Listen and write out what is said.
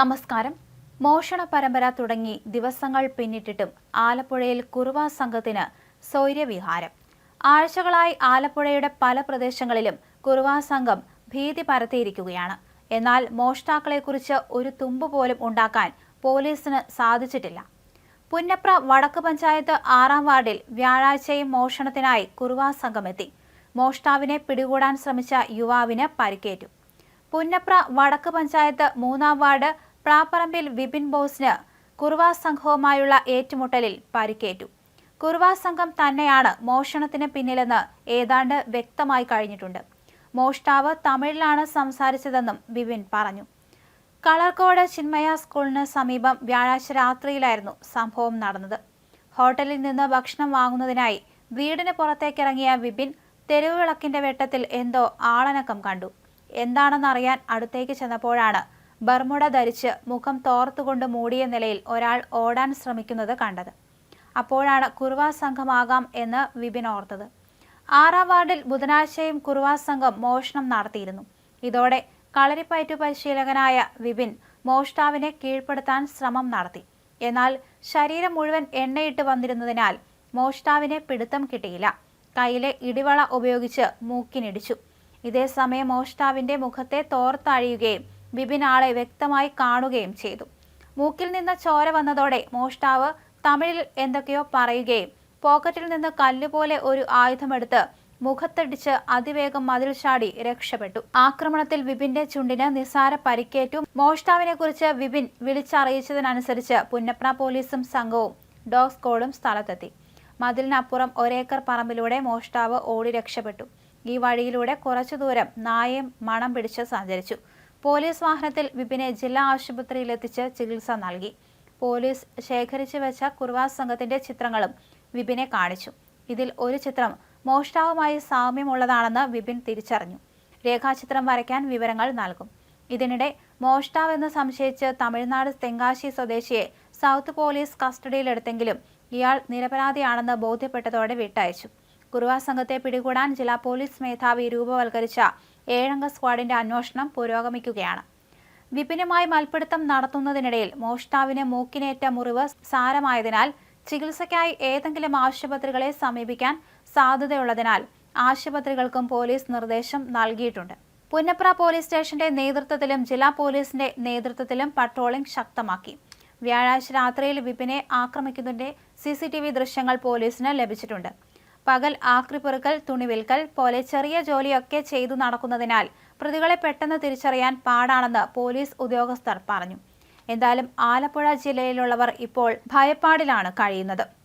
നമസ്കാരം. മോഷണ പരമ്പര തുടങ്ങി ദിവസങ്ങൾ പിന്നിട്ടിട്ടും ആലപ്പുഴയിൽ കുറുവ സംഘത്തിന് സ്വൈര്യവിഹാരം. ആഴ്ചകളായി ആലപ്പുഴയുടെ പല പ്രദേശങ്ങളിലും കുറുവ സംഘം ഭീതി പരത്തിയിരിക്കുകയാണ്. എന്നാൽ മോഷ്ടാക്കളെക്കുറിച്ച് ഒരു തുമ്പ് പോലും ഉണ്ടാക്കാൻ പോലീസിന് സാധിച്ചിട്ടില്ല. പുന്നപ്ര വടക്ക് പഞ്ചായത്ത് ആറാം വാർഡിൽ വ്യാഴാഴ്ചയും മോഷണത്തിനായി കുറുവ സംഘമെത്തി. മോഷ്ടാവിനെ പിടികൂടാൻ ശ്രമിച്ച യുവാവിന് പരിക്കേറ്റു. പുന്നപ്ര വടക്ക് പഞ്ചായത്ത് മൂന്നാം വാർഡ് പ്രാപ്പറമ്പിൽ വിപിൻ ബോസിന് കുർവാ സംഘവുമായുള്ള ഏറ്റുമുട്ടലിൽ പരിക്കേറ്റു. കുർവാ സംഘം തന്നെയാണ് മോഷണത്തിന് പിന്നിലെന്ന് ഏതാണ്ട് വ്യക്തമായി കഴിഞ്ഞിട്ടുണ്ട്. മോഷ്ടാവ് തമിഴിലാണ് സംസാരിച്ചതെന്നും വിപിൻ പറഞ്ഞു. കളർക്കോട് ചിന്മയ സ്കൂളിന് സമീപം വ്യാഴാഴ്ച രാത്രിയിലായിരുന്നു സംഭവം നടന്നത്. ഹോട്ടലിൽ നിന്ന് ഭക്ഷണം വാങ്ങുന്നതിനായി വീടിന് പുറത്തേക്കിറങ്ങിയ വിപിൻ തെരുവ് വിളക്കിന്റെ വെട്ടത്തിൽ എന്തോ ആളനക്കം കണ്ടു. എന്താണെന്നറിയാൻ അടുത്തേക്ക് ചെന്നപ്പോഴാണ് ബർമുട ധരിച്ച് മുഖം തോർത്തുകൊണ്ട് മൂടിയ നിലയിൽ ഒരാൾ ഓടാൻ ശ്രമിക്കുന്നത് കണ്ടത്. അപ്പോഴാണ് കുറുവ സംഘമാകാം എന്ന് വിപിൻ ഓർത്തത്. ആറാം വാർഡിൽ ബുധനാഴ്ചയും കുറുവ സംഘം മോഷണം നടത്തിയിരുന്നു. ഇതോടെ കളരിപ്പയറ്റു പരിശീലകനായ വിപിൻ മോഷ്ടാവിനെ കീഴ്പ്പെടുത്താൻ ശ്രമം നടത്തി. എന്നാൽ ശരീരം മുഴുവൻ എണ്ണയിട്ട് വന്നിരുന്നതിനാൽ മോഷ്ടാവിനെ പിടുത്തം കിട്ടിയില്ല. കയ്യിലെ ഇടിവള ഉപയോഗിച്ച് മൂക്കിനിടിച്ചു. ഇതേസമയം മോഷ്ടാവിന്റെ മുഖത്തെ തോർത്തഴിയുകയും ബിബിൻ ആളെ വ്യക്തമായി കാണുകയും ചെയ്തു. മൂക്കിൽ നിന്ന് ചോര വന്നതോടെ മോഷ്ടാവ് തമിഴിൽ എന്തൊക്കെയോ പറയുകയും പോക്കറ്റിൽ നിന്ന് കല്ലുപോലെ ഒരു ആയുധമെടുത്ത് മുഖത്തടിച്ച് അതിവേഗം മതിൽ ചാടി രക്ഷപ്പെട്ടു. ആക്രമണത്തിൽ വിപിന്റെ ചുണ്ടിന് നിസാര പരിക്കേറ്റു. മോഷ്ടാവിനെ കുറിച്ച് വിപിൻ വിളിച്ചറിയിച്ചതിനനുസരിച്ച് പുന്നപ്ര പോലീസും സംഘവും ഡോഗ് സ്കോഡും സ്ഥലത്തെത്തി. മതിലിനപ്പുറം ഒരേക്കർ പറമ്പിലൂടെ മോഷ്ടാവ് ഓടി രക്ഷപ്പെട്ടു. ഈ വഴിയിലൂടെ കുറച്ചു ദൂരം നായയും മണം പിടിച്ച് സഞ്ചരിച്ചു. പോലീസ് വാഹനത്തിൽ വിപിനെ ജില്ലാ ആശുപത്രിയിൽ എത്തിച്ച് ചികിത്സ നൽകി. പോലീസ് ശേഖരിച്ചു വെച്ച കുർവാസ് സംഘത്തിന്റെ ചിത്രങ്ങളും വിപിനെ കാണിച്ചു. ഇതിൽ ഒരു ചിത്രം മോഷ്ടാവുമായി സാമ്യമുള്ളതാണെന്ന് വിപിൻ തിരിച്ചറിഞ്ഞു. രേഖാചിത്രം വരയ്ക്കാൻ വിവരങ്ങൾ നൽകും. ഇതിനിടെ മോഷ്ടാവെന്ന് സംശയിച്ച് തമിഴ്നാട് തെങ്കാശി സ്വദേശിയെ സൗത്ത് പോലീസ് കസ്റ്റഡിയിലെടുത്തെങ്കിലും ഇയാൾ നിരപരാധിയാണെന്ന് ബോധ്യപ്പെട്ടതോടെ വിട്ടയച്ചു. കുറുവ സംഘത്തെ പിടികൂടാൻ ജില്ലാ പോലീസ് മേധാവി രൂപവൽക്കരിച്ച ഏഴംഗ സ്ക്വാഡിന്റെ അന്വേഷണം പുരോഗമിക്കുകയാണ്. വിപിനുമായി മൽപ്പിടുത്തം നടത്തുന്നതിനിടയിൽ മോഷ്ടാവിന് മൂക്കിനേറ്റ മുറിവ് സാരമായതിനാൽ ചികിത്സയ്ക്കായി ഏതെങ്കിലും ആശുപത്രികളെ സമീപിക്കാൻ സാധ്യതയുള്ളതിനാൽ ആശുപത്രികൾക്കും പോലീസ് നിർദ്ദേശം നൽകിയിട്ടുണ്ട്. പുന്നപ്ര പോലീസ് സ്റ്റേഷന്റെ നേതൃത്വത്തിലും ജില്ലാ പോലീസിന്റെ നേതൃത്വത്തിലും പട്രോളിംഗ് ശക്തമാക്കി. വ്യാഴാഴ്ച രാത്രിയിൽ വിപിനെ ആക്രമിക്കുന്നതിന്റെ സി സി ടി വി ദൃശ്യങ്ങൾ പോലീസിന് ലഭിച്ചിട്ടുണ്ട്. പകൽ ആക്രിപ്പെറുക്കൽ തുണിവിൽക്കൽ പോലെ ചെറിയ ജോലിയൊക്കെ ചെയ്തു നടക്കുന്നതിനാൽ പ്രതികളെ പെട്ടെന്ന് തിരിച്ചറിയാൻ പാടാണെന്ന് പോലീസ് ഉദ്യോഗസ്ഥർ പറഞ്ഞു. എന്തായാലും ആലപ്പുഴ ജില്ലയിലുള്ളവർ ഇപ്പോൾ ഭയപ്പാടിലാണ് കഴിയുന്നത്.